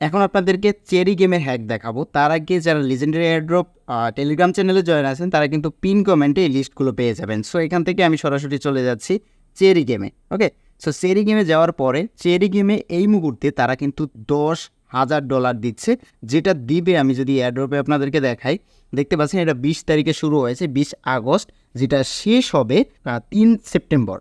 এখন আপনাদেরকে চেরি গেমের হ্যাক দেখাবো। তার আগে যারা লিজেন্ডারি এয়ারড্রপ টেলিগ্রাম চ্যানেলে জয়েন আছেন, তারা কিন্তু পিন কমেন্টে এই লিস্টগুলো পেয়ে যাবেন। সো এখান থেকে আমি সরাসরি চলে যাচ্ছি চেরি গেমে ওকে সো চেরি গেমে যাওয়ার পরে চেরি গেমে এই মুহূর্তে তারা কিন্তু দশ হাজার ডলার দিচ্ছে, যেটা দিবে আমি যদি এয়ারড্রপে আপনাদেরকে দেখাই। দেখতে পাচ্ছেন এটা বিশ তারিখে শুরু হয়েছে, বিশ আগস্ট, যেটা শেষ হবে তিন সেপ্টেম্বর।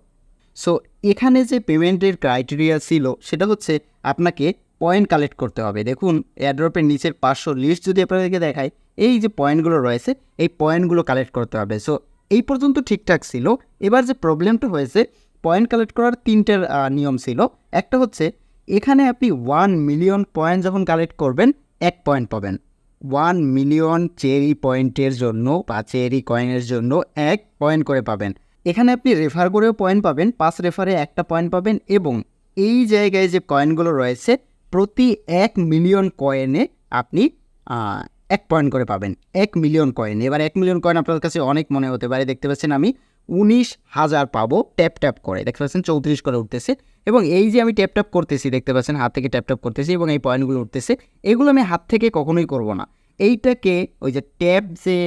সো এখানে যে পেমেন্টের ক্রাইটেরিয়া ছিল, সেটা হচ্ছে আপনাকে পয়েন্ট কালেক্ট করতে হবে। দেখুন এয়ারড্রপের নিচের পাঁচশো লিস্ট যদি আপনাদেরকে দেখায় এই যে পয়েন্টগুলো রয়েছে, এই পয়েন্টগুলো কালেক্ট করতে হবে। সো এই পর্যন্ত ঠিকঠাক ছিল। এবার যে প্রবলেমটা হয়েছে পয়েন্ট কালেক্ট করার তিনটের নিয়ম ছিল। একটা হচ্ছে, এখানে আপনি ওয়ান মিলিয়ন পয়েন্ট যখন কালেক্ট করবেন, এক পয়েন্ট পাবেন। ওয়ান মিলিয়ন চেরি পয়েন্টের জন্য বা চেরি কয়েনের জন্য এক পয়েন্ট করে পাবেন। এখানে আপনি রেফার করেও পয়েন্ট পাবেন, পাঁচ রেফারে একটা পয়েন্ট পাবেন এবং এই জায়গায় যে কয়েনগুলো রয়েছে প্রতি এক মিলিয়ন কয়েনে আপনি এক পয়েন্ট করে পাবেন। এক মিলিয়ন কয়েন এবার এক মিলিয়ন কয়েন আপনার কাছে অনেক মনে হতে পারে। দেখতে পাচ্ছেন আমি উনিশ হাজার পাবো ট্যাপ ট্যাপ করে। দেখতে পাচ্ছেন চৌত্রিশ করে উঠতেছে। এবং এই যে আমি ট্যাপ ট্যাপ করতেছি, দেখতে পাচ্ছেন হাত থেকে ট্যাপ ট্যাপ করতেছি এবং এই পয়েন্টগুলো উঠতেছে, এগুলো আমি হাত থেকে কখনোই করব না। এইটাকে ওই যে ট্যাপ যে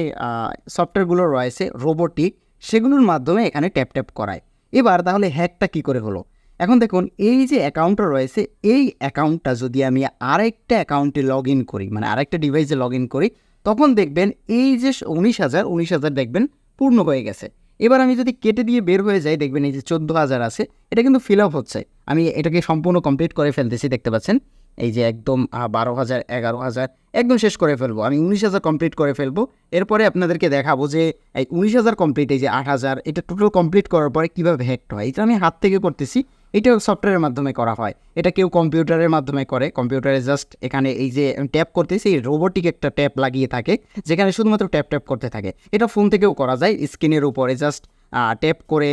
সফটওয়্যারগুলো রয়েছে রোবোটিক সেগুলোর মাধ্যমে এখানে ট্যাপ ট্যাপ করায়। এবার তাহলে হ্যাকটা কি করে হলো? এখন দেখুন, এই যে অ্যাকাউন্টটা রয়েছে, এই অ্যাকাউন্টটা যদি আমি আরেকটা অ্যাকাউন্টে লগ ইন করি মানে আরেকটা ডিভাইসে লগ ইন করি, তখন দেখবেন এই যে উনিশ হাজার উনিশ হাজার দেখবেন পূর্ণ হয়ে গেছে। এবার আমি যদি কেটে দিয়ে বের হয়ে যাই, দেখবেন এই যে চোদ্দ হাজার আছে, এটা কিন্তু ফিল আপ হচ্ছে। আমি এটাকে সম্পূর্ণ কমপ্লিট করে ফেলতেছি, দেখতে পাচ্ছেন? এই যে একদম বারো হাজার, এগারো হাজার, একদম শেষ করে ফেলব। আমি উনিশ হাজার কমপ্লিট করে ফেলব। এরপরে আপনাদেরকে দেখাবো যে, এই উনিশ হাজার কমপ্লিট এই যে আট হাজার, এটা টোটাল কমপ্লিট করার পরে কীভাবে হ্যাকড হয়? এটা আমি হাত থেকে করতেছি। এটা সফটওয়্যারের মাধ্যমে করা হয়। এটা কেউ কম্পিউটারের মাধ্যমে করে। কম্পিউটারে জাস্ট এখানে এই যে ট্যাপ করতেছি রোবোটিক একটা ট্যাপ লাগিয়ে থাকে, যেখানে শুধুমাত্র ট্যাপ ট্যাপ করতে থাকে। এটা ফোন থেকেও করা যায় স্ক্রিনের উপরে জাস্ট ট্যাপ করে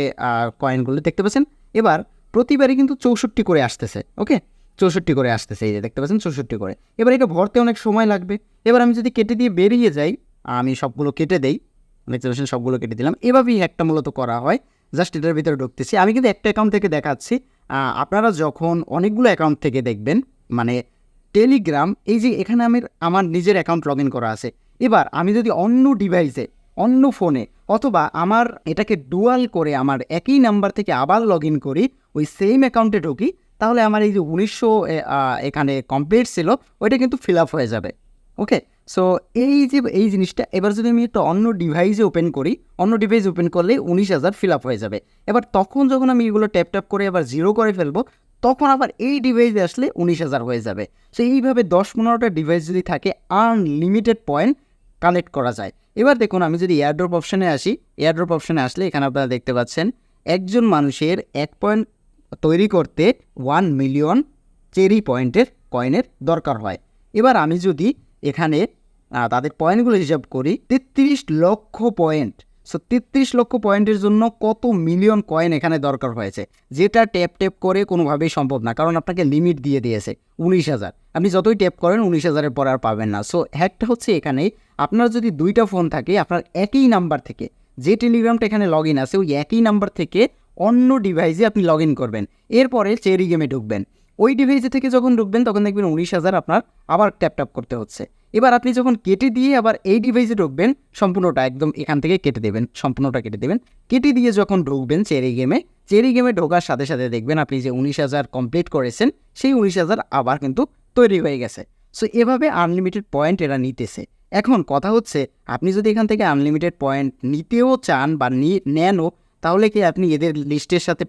কয়েনগুলো দেখতে পাচ্ছেন। এবার প্রতিবারই কিন্তু চৌষট্টি করে আসতেছে ওকে চৌষট্টি করে আসতেছে, এই যে দেখতে পাচ্ছেন, চৌষট্টি করে। এবার এটা ভরতে অনেক সময় লাগবে। এবার আমি যদি কেটে দিয়ে বেরিয়ে যাই, আমি সবগুলো কেটে দেই, দেখতে পাচ্ছেন, সবগুলো কেটে দিলাম। এভাবেই একটা মূলত করা হয়। জাস্ট এটার ভিতরে ঢুকতেছি। আমি কিন্তু একটা অ্যাকাউন্ট থেকে দেখাচ্ছি। আপনারা যখন অনেকগুলো অ্যাকাউন্ট থেকে দেখবেন মানে টেলিগ্রাম এই যে এখানে আমি আমার নিজের অ্যাকাউন্ট লগ করা আছে। এবার আমি যদি অন্য ডিভাইসে অন্য ফোনে অথবা আমার এটাকে ডুয়াল করে আমার একই নাম্বার থেকে আবার লগ করি, ওই সেম অ্যাকাউন্টে ঢুকি, তাহলে আমার এই যে উনিশশো এখানে কমপ্লিট ছিল, ওইটা কিন্তু ফিল আপ হয়ে যাবে। ওকে সো এই যে, এই জিনিসটা, এবার যদি আমি একটা অন্য ডিভাইসে ওপেন করি, অন্য ডিভাইস ওপেন করলে উনিশ হাজার ফিল আপ হয়ে যাবে। এবার তখন যখন আমি এগুলো ট্যাপ ট্যাপ করে আবার জিরো করে ফেলব, তখন আবার এই ডিভাইসে আসলে উনিশ হাজার হয়ে যাবে। সো এইভাবে দশ পনেরোটা ডিভাইস যদি থাকে আনলিমিটেড পয়েন্ট কালেক্ট করা যায়। এবার দেখুন, আমি যদি এয়ারড্রপ অপশানে আসি এয়ারড্রপ অপশানে আসলে এখানে আপনারা দেখতে পাচ্ছেন, একজন মানুষের এক পয়েন্ট তৈরি করতে ওয়ান মিলিয়ন চেরি পয়েন্টের কয়েনের দরকার হয়। এবার আমি যদি এখানে তাদের পয়েন্টগুলো হিসাব করি, তেত্রিশ লক্ষ পয়েন্ট সো তেত্রিশ লক্ষ পয়েন্টের জন্য কত মিলিয়ন কয়েন এখানে দরকার হয়েছে? যেটা ট্যাপ ট্যাপ করে কোনোভাবেই সম্ভব না, কারণ আপনাকে লিমিট দিয়ে দিয়েছে, উনিশ হাজার। আপনি যতই ট্যাপ করেন, উনিশ হাজারের পর আর পাবেন না। সো হ্যাকটা হচ্ছে এখানে, আপনার যদি দুইটা ফোন থাকে, আপনার একই নাম্বার থেকে, যে টেলিগ্রামটা এখানে লগ ইন আছে, ওই একই নাম্বার থেকে অন্য ডিভাইসে আপনি লগ ইন করবেন। এরপরে চেরি গেমে ঢুকবেন। ওই ডিভাইসে থেকে যখন ঢুকবেন, তখন দেখবেন উনিশ হাজার আপনার আবার ট্যাপ ট্যাপ করতে হচ্ছে। এবার আপনি যখন কেটে দিয়ে আবার এই ডিভাইসে ঢুকবেন, সম্পূর্ণটা একদম এখান থেকে কেটে দেবেন, সম্পূর্ণটা কেটে দেবেন। কেটে দিয়ে যখন ঢুকবেন চেরি গেমে চেরি গেমে ঢোকার সাথে সাথে দেখবেন আপনি যে উনিশ হাজার কমপ্লিট করেছেন, সেই উনিশ হাজার আবার কিন্তু তৈরি হয়ে গেছে। সো এভাবে আনলিমিটেড পয়েন্ট এরা নিতেছে। এখন কথা হচ্ছে, আপনি যদি এখান থেকে আনলিমিটেড পয়েন্ট নিতেও চান বা নেনও, তাহলে কি আপনি এদের লিস্টের সাথে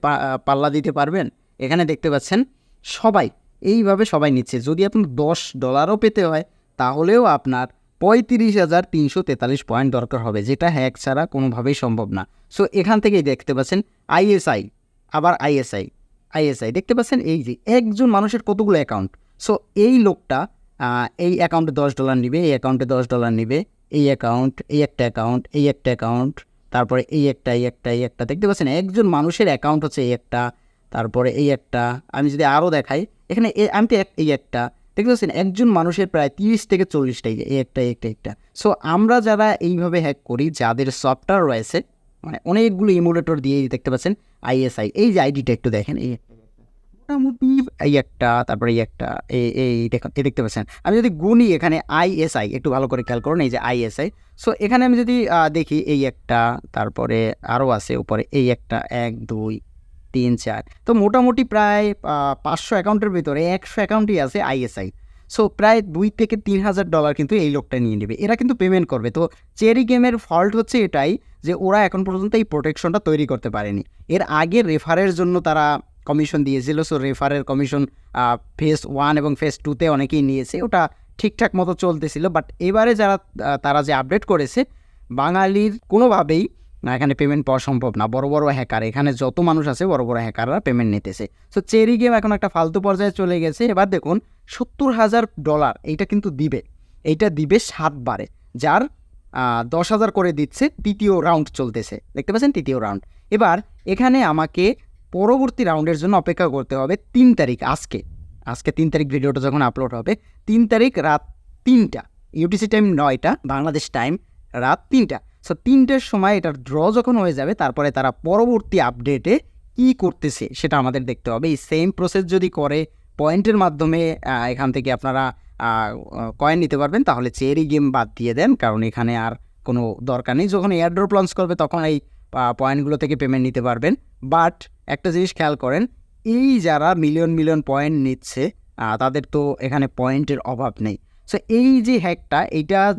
পাল্লা দিতে পারবেন? এখানে দেখতে পাচ্ছেন সবাই, এইভাবে সবাই নিচ্ছে। যদি আপনি দশ ডলারও পেতে হয়, তাহলেও আপনার পঁয়ত্রিশ হাজার তিনশো তেতাল্লিশ পয়েন্ট দরকার হবে, যেটা হ্যাক ছাড়া কোনোভাবেই সম্ভব না। সো এখান থেকেই দেখতে পাচ্ছেন আইএসআই আবার আইএসআই আইএসআই দেখতে পাচ্ছেন এই যে একজন মানুষের কতগুলো অ্যাকাউন্ট সো এই লোকটা এই অ্যাকাউন্টে দশ ডলার নিবে, এই অ্যাকাউন্টে দশ ডলার নিবে, এই অ্যাকাউন্ট এই একটা অ্যাকাউন্ট এই একটা অ্যাকাউন্ট তারপরে এই একটা এই একটা এই একটা। দেখতে পাচ্ছেন একজন মানুষের অ্যাকাউন্ট হচ্ছে এই একটা তারপরে এই একটা, আমি যদি আরও দেখাই, এখানে আমি তো এক- এই একটা, দেখতে পাচ্ছেন একজন মানুষের প্রায় তিরিশ থেকে চল্লিশটাই এই একটা এই একটা একটা। সো আমরা যারা এইভাবে হ্যাক করি, যাদের সফটওয়্যার রয়েছে মানে অনেকগুলো ইমুলেটর দিয়ে দেখতে পাচ্ছেন আইএসআই এই যে আইডিটা একটু দেখেন, এই মোটামুটি এই একটা, তারপরে এই একটা, এই এই দেখতে পাচ্ছেন। আমি যদি গুনি এখানে আইএসআই একটু ভালো করে খেয়াল করুন, এই যে আইএসআই সো এখানে আমি যদি দেখি এই একটা, তারপরে আরও আছে, উপরে এই একটা, এক, দুই তিন চার। তো মোটামুটি প্রায় পাঁচশো অ্যাকাউন্টের ভিতরে একশো অ্যাকাউন্টই আছে আইএসআই সো প্রায় দুই থেকে তিন হাজার ডলার কিন্তু এই লোকটা নিয়ে নেবে। এরা কিন্তু পেমেন্ট করবে। তো চেরি গেমের ফল্ট হচ্ছে এটাই যে ওরা এখন পর্যন্ত এই প্রোটেকশনটা তৈরি করতে পারেনি। এর আগে রেফারের জন্য তারা কমিশন দিয়েছিল। সো রেফারের কমিশন ফেস ওয়ান এবং ফেস টুতে অনেকেই নিয়েছে। ওটা ঠিকঠাক মতো চলতেছিল। বাট এবারে যারা তারা যে আপডেট করেছে, বাঙালির কোনোভাবেই না, এখানে পেমেন্ট পাওয়া সম্ভব না। বড় বড় হ্যাকার এখানে যত মানুষ আছে, বড় বড় হ্যাকাররা পেমেন্ট নিতেছে। সো চেরি গেম এখন একটা ফালতু পর্যায়ে চলে গেছে। এবার দেখুন, সত্তর হাজার ডলার এইটা কিন্তু দিবে। এইটা দিবে সাতবারে যার দশ হাজার করে দিচ্ছে তৃতীয় রাউন্ড চলতেছে। দেখতে পাচ্ছেন তৃতীয় রাউন্ড এবার এখানে আমাকে পরবর্তী রাউন্ডের জন্য অপেক্ষা করতে হবে তিন তারিখ, আজকে। আজকে তিন তারিখ ভিডিওটা যখন আপলোড হবে, তিন তারিখ রাত তিনটা ইউটিসি টাইম নয়টা, বাংলাদেশ টাইম রাত তিনটা। সো তিনটের সময় এটার ড্র যখন হয়ে যাবে, তারপরে তারা পরবর্তী আপডেটে কি করতেছে সেটা আমাদের দেখতে হবে। এই সেম প্রসেস যদি করে পয়েন্টের মাধ্যমে এখান থেকে আপনারা কয়েন নিতে পারবেন, তাহলে চেরি গেম বাদ দিয়ে দেন, কারণ এখানে আর কোনো দরকার নেই। যখন এয়ারড্রপ লঞ্চ করবে, তখন এই পয়েন্টগুলো থেকে পেমেন্ট নিতে পারবেন। বাট একটা জিনিস খেয়াল করেন, এই যারা মিলিয়ন মিলিয়ন পয়েন্ট নিচ্ছে তাদের তো এখানে পয়েন্টের অভাব নেই। সো এই যে হ্যাকটা এইটা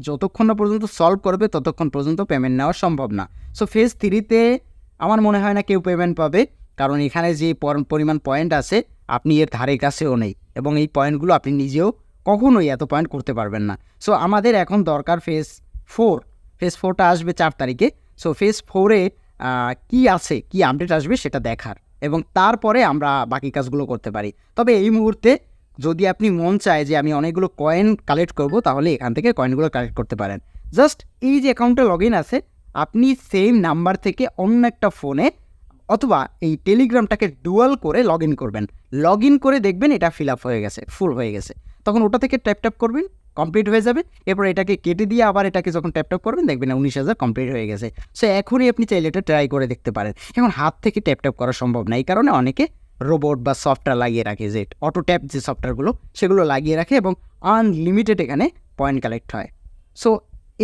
যতক্ষণ না পর্যন্ত সলভ করবে, ততক্ষণ পর্যন্ত পেমেন্ট নেওয়া সম্ভব না। সো ফেজ থ্রিতে আমার মনে হয় না কেউ পেমেন্ট পাবে, কারণ এখানে যে পর- পরিমাণ পয়েন্ট আছে, আপনি এর ধারে কাছেও নেই এবং এই পয়েন্টগুলো আপনি নিজেও কখনোই এত পয়েন্ট করতে পারবেন না। সো আমাদের এখন দরকার ফেজ ফোর ফেজ ফোরটা আসবে চার তারিখে। সো ফেজ ফোরে কি আছে, কি আপডেট আসবে সেটা দেখার এবং তারপরে আমরা বাকি কাজগুলো করতে পারি। তবে এই মুহূর্তে যদি আপনি মন চায় যে আমি অনেকগুলো কয়েন কালেক্ট করব, তাহলে এখান থেকে কয়েনগুলো কালেক্ট করতে পারেন। জাস্ট এই যে অ্যাকাউন্টে লগ ইন আছে, আপনি সেম নাম্বার থেকে অন্য একটা ফোনে অথবা এই টেলিগ্রামটাকে ডুয়াল করে লগ ইন করবেন। লগ ইন করে দেখবেন এটা ফিল আপ হয়ে গেছে ফুল হয়ে গেছে। তখন ওটা থেকে ট্যাপ ট্যাপ করবেন কমপ্লিট হয়ে যাবে। এরপর এটাকে কেটে দিয়ে আবার এটাকে যখন ট্যাপ ট্যাপ করবেন, দেখবেন উনিশ হাজার কমপ্লিট হয়ে গেছে। সো এখনই আপনি চাইলে এটা ট্রাই করে দেখতে পারেন। এখন হাত থেকে ট্যাপ ট্যাপ করা সম্ভব না। এই কারণে অনেকে রোবট বা সফটওয়্যার লাগিয়ে রাখে যে অটো ট্যাপ যে সফটওয়্যারগুলো সেগুলো লাগিয়ে রাখে এবং আনলিমিটেড এখানে পয়েন্ট কালেক্ট হয়। সো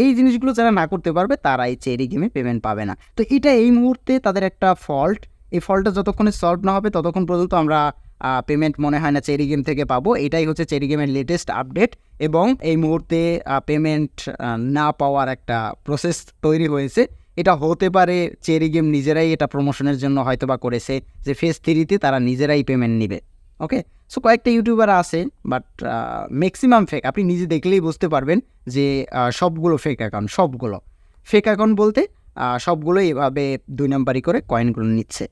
এই জিনিসগুলো যারা না করতে পারবে তারা এই চেরি গেমে পেমেন্ট পাবে না। তো এটা এই মুহূর্তে তাদের একটা ফল্ট এই ফল্টটা যতক্ষণে সলভ না হবে, ততক্ষণ পর্যন্ত আমরা পেমেন্ট মনে হয় না চেরি গেম থেকে পাবো। এটাই হচ্ছে চেরি গেমের লেটেস্ট আপডেট এবং এই মুহূর্তে পেমেন্ট না পাওয়ার একটা প্রসেস তৈরি হয়েছে। এটা হতে পারে চেরি গেম নিজেরাই এটা প্রমোশনের জন্য হয়তো বা করেছে যে ফেস থ্রিতে তারা নিজেরাই পেমেন্ট নেবে ওকে সো কয়েকটা ইউটিউবার আছে বাট ম্যাক্সিমাম ফেক আপনি নিজে দেখলেই বুঝতে পারবেন যে সবগুলো ফেক অ্যাকাউন্ট সবগুলো। ফেক অ্যাকাউন্ট বলতে আহ, সবগুলোই এভাবে দুই নাম্বারই করে কয়েনগুলো নিচ্ছে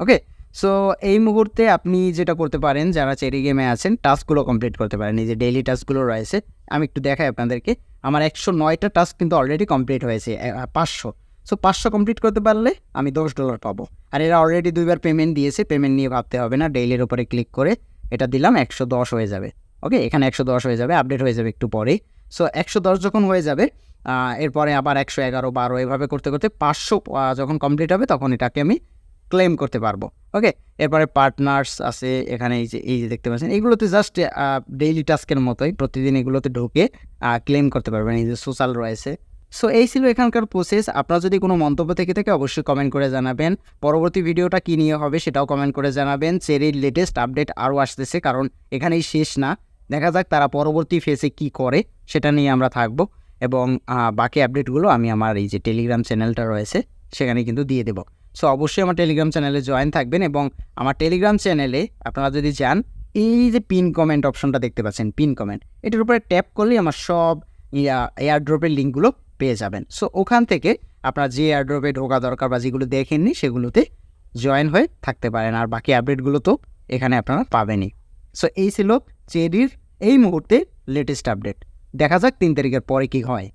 ওকে সো এই মুহূর্তে আপনি যেটা করতে পারেন যারা চেরি গেমে আছেন টাস্কগুলো কমপ্লিট করতে পারেন। এই যে ডেইলি টাস্কগুলো রয়েছে আমি একটু দেখাই আপনাদেরকে। আমার একশো নয়টা টাস্ক কিন্তু অলরেডি কমপ্লিট হয়েছে পাঁচশো। সো পাঁচশো কমপ্লিট করতে পারলে আমি দশ ডলার পাবো। আর এরা অলরেডি দুইবার পেমেন্ট দিয়েছে পেমেন্ট নিয়ে ভাবতে হবে না ডেইলির উপরে ক্লিক করে এটা দিলাম, একশো দশ হয়ে যাবে। ওকে এখানে একশো দশ হয়ে যাবে আপডেট হয়ে যাবে একটু পরেই। সো একশো দশ যখন হয়ে যাবে এরপরে আবার একশো এগারো, বারো এভাবে করতে করতে পাঁচশো যখন কমপ্লিট হবে তখন এটাকে আমি ক্লেম করতে পারব। ওকে এরপরে পার্টনার্স আছে, এখানে এই যে এই যে দেখতে পাচ্ছেন এগুলোতে জাস্ট ডেইলি টাস্কের মতোই প্রতিদিন এগুলোতে ঢুকে ক্লেম করতে পারবেন। এই যে সোশ্যাল রয়েছে সো এই ছিল এখানকার প্রসেস আপনার যদি কোনো মন্তব্য থেকে থাকে, অবশ্যই কমেন্ট করে জানাবেন। পরবর্তী ভিডিওটা কী নিয়ে হবে, সেটাও কমেন্ট করে জানাবেন। চেরির লেটেস্ট আপডেট আরও আসতেছে, কারণ এখানেই শেষ না। দেখা যাক তারা পরবর্তী ফেসে কি করে, সেটা নিয়ে আমরা থাকব। এবং বাকি আপডেটগুলো আমি আমার এই যে টেলিগ্রাম চ্যানেলটা রয়েছে, সেখানে কিন্তু দিয়ে দেবো। সো অবশ্যই আমার টেলিগ্রাম চ্যানেলে জয়েন থাকবেন এবং আমার টেলিগ্রাম চ্যানেলে আপনারা যদি যান, এই যে পিন কমেন্ট অপশনটা দেখতে পাচ্ছেন পিন কমেন্ট এটার উপরে ট্যাপ করলেই আমার সব এয়ারড্রপের লিঙ্কগুলো পেয়ে যাবেন। সো ওখান থেকে আপনার যে এয়ারড্রপে ঢোকা দরকার বা যেগুলো দেখেননি সেগুলোতে জয়েন হয়ে থাকতে পারেন। আর বাকি আপডেটগুলো তো এখানে আপনারা পাবেনই। সো এই ছিল চেরির এই মুহূর্তে লেটেস্ট আপডেট দেখা যাক তিন তারিখের পরে কী হয়।